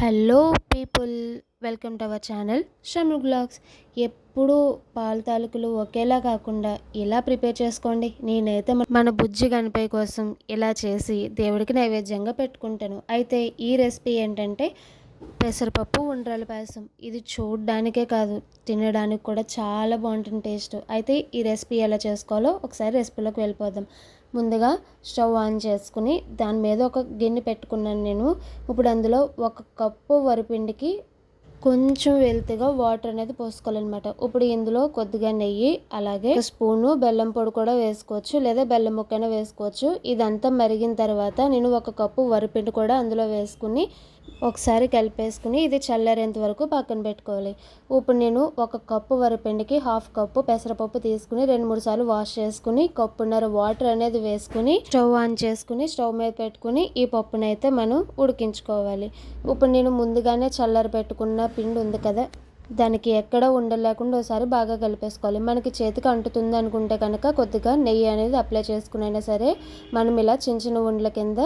Hello people welcome to our channel Shamru blogs ఎప్పుడూ పాల తాలూకులు ఒకేలా కాకుండా ఇలా ప్రిపేర్ చేసుకోండి. నేనైతే మన బుజ్జి గణపయ్య కోసం ఇలా చేసి దేవుడికి నైవేద్యంగా పెట్టుకుంటాను. అయితే ఈ రెసిపీ ఏంటంటే పెసరపప్పు ఉండ్రాల పాయసం. ఇది చూడడానికే కాదు తినడానికి కూడా చాలా బాగుంటుంది టేస్ట్. అయితే ఈ రెసిపీ ఎలా చేసుకోవాలో ఒకసారి రెసిపీలోకి వెళ్ళిపోదాం. ముందుగా స్టవ్ ఆన్ చేసుకుని దాని మీద ఒక గిన్నె పెట్టుకున్నాను నేను. ఇప్పుడు అందులో ఒక కప్పు వరిపిండికి కొంచెం వెళ్తుగా వాటర్ అనేది పోసుకోవాలన్నమాట. ఇప్పుడు ఇందులో కొద్దిగా నెయ్యి అలాగే స్పూను బెల్లం పొడి కూడా వేసుకోవచ్చు లేదా బెల్లం ముక్కైనా వేసుకోవచ్చు. ఇదంతా మరిగిన తర్వాత నేను ఒక కప్పు వరిపిండి కూడా అందులో వేసుకుని ఒకసారి కలిపేసుకుని ఇది చల్లారేంత వరకు పక్కన పెట్టుకోవాలి. ఇప్పుడు నేను ఒక కప్పు వరిపిండికి హాఫ్ కప్పు పెసరపప్పు తీసుకుని రెండు మూడు సార్లు వాష్ చేసుకుని కప్పున్నర వాటర్ అనేది వేసుకుని స్టవ్ ఆన్ చేసుకుని స్టవ్ మీద పెట్టుకుని ఈ పప్పునైతే మనం ఉడికించుకోవాలి. ఇప్పుడు నేను ముందుగానే చల్లారి పెట్టుకున్న పిండి ఉంది కదా దానికి ఎక్కడ ఉండలేకుండా ఒకసారి బాగా కలిపేసుకోవాలి. మనకి చేతికి అంటుతుంది అనుకుంటే కనుక కొద్దిగా నెయ్యి అనేది అప్లై చేసుకునైనా సరే మనం ఇలా చిన్న చిన్న ఉండల కింద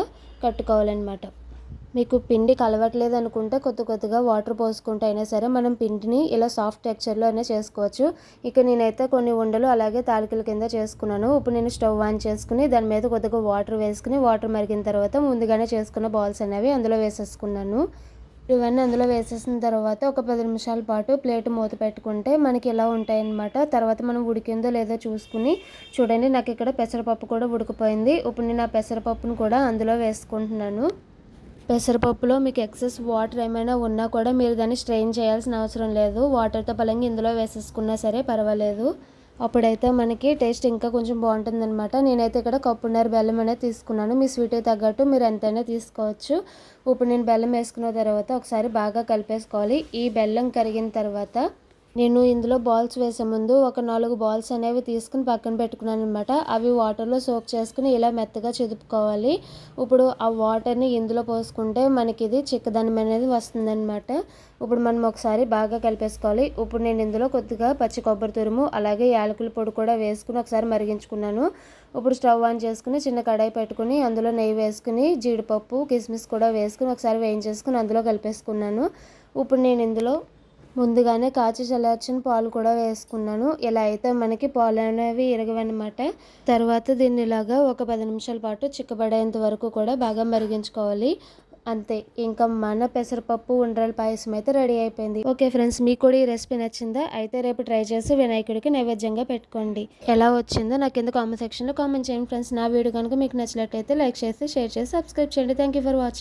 కట్టుకోవాలన్నమాట. మీకు పిండి కలవట్లేదు అనుకుంటే కొద్ది కొద్దిగా వాటర్ పోసుకుంటే అయినా సరే మనం పిండిని ఇలా సాఫ్ట్ టెక్చర్లో అయినా చేసుకోవచ్చు. ఇక నేనైతే కొన్ని ఉండలు అలాగే తాలికల కింద చేసుకున్నాను. ఇప్పుడు నేను స్టవ్ ఆన్ చేసుకుని దాని మీద కొద్దిగా వాటర్ వేసుకుని వాటర్ మరిగిన తర్వాత ముందుగానే చేసుకున్న బాల్స్ అనేవి అందులో వేసేసుకున్నాను. ఇవన్నీ అందులో వేసేసిన తర్వాత ఒక పది నిమిషాల పాటు ప్లేట్ మూత పెట్టుకుంటే మనకి ఇలా ఉంటాయన్నమాట. తర్వాత మనం ఉడికిందో లేదో చూసుకుని చూడండి నాకు ఇక్కడ పెసరపప్పు కూడా ఉడికిపోయింది. ఇప్పుడు నేను ఆ పెసరపప్పును కూడా అందులో వేసుకుంటున్నాను. పెసరపప్పులో మీకు ఎక్సెస్ వాటర్ ఏమైనా ఉన్నా కూడా మీరు దాన్ని స్ట్రెయిన్ చేయాల్సిన అవసరం లేదు. వాటర్తో పలంగా ఇందులో వేసేసుకున్నా సరే పర్వాలేదు. అప్పుడైతే మనకి టేస్ట్ ఇంకా కొంచెం బాగుంటుందన్నమాట. నేనైతే ఇక్కడ కప్పున్నర బెల్లం అనేది తీసుకున్నాను. మీ స్వీట్కి తగ్గట్టు మీరు ఎంతైనా తీసుకోవచ్చు. ఇప్పుడు నేను బెల్లం వేసుకున్న తర్వాత ఒకసారి బాగా కలిపేసుకోవాలి. ఈ బెల్లం కరిగిన తర్వాత నేను ఇందులో బాల్స్ వేసే ముందు ఒక నాలుగు బాల్స్ అనేవి తీసుకుని పక్కన పెట్టుకున్నాను అనమాట అవి వాటర్లో సోక్ చేసుకుని ఇలా మెత్తగా చెదుపుకోవాలి. ఇప్పుడు ఆ వాటర్ని ఇందులో పోసుకుంటే మనకి ఇది చిక్కదనం అనేది వస్తుందన్నమాట. ఇప్పుడు మనం ఒకసారి బాగా కలిపేసుకోవాలి. ఇప్పుడు నేను ఇందులో కొద్దిగా పచ్చి కొబ్బరి తురుము అలాగే యాలకుల పొడి కూడా వేసుకుని ఒకసారి మరిగించుకున్నాను. ఇప్పుడు స్టవ్ ఆన్ చేసుకుని చిన్న కడాయి పెట్టుకుని అందులో నెయ్యి వేసుకుని జీడిపప్పు కిస్మిస్ కూడా వేసుకుని ఒకసారి వేయించేసుకుని అందులో కలిపేసుకున్నాను. ఇప్పుడు నేను ఇందులో ముందుగానే కాచి చల్లార్చిన పాలు కూడా వేసుకున్నాను. ఇలా అయితే మనకి పాలు అనేవి ఇరగవన్నమాట. తర్వాత దీన్ని ఇలాగా ఒక పది నిమిషాల పాటు చిక్కబడేంత వరకు కూడా బాగా మరిగించుకోవాలి. అంతే. ఇంకా మన పెసరపప్పు ఉండ్రాల పాయసం అయితే రెడీ అయిపోయింది. ఓకే ఫ్రెండ్స్ మీకు కూడా ఈ రెసిపీ నచ్చిందా? అయితే రేపు ట్రై చేసి వినాయకుడికి నైవేద్యంగా పెట్టుకోండి. ఎలా వచ్చిందో నాకు కింద కామెంట్ సెక్షన్లో కామెంట్ చేయండి ఫ్రెండ్స్. నా వీడియో కనుక మీకు నచ్చినట్లయితే లైక్ చేసి షేర్ చేసి సబ్స్క్రైబ్ చేయండి. Thank for watching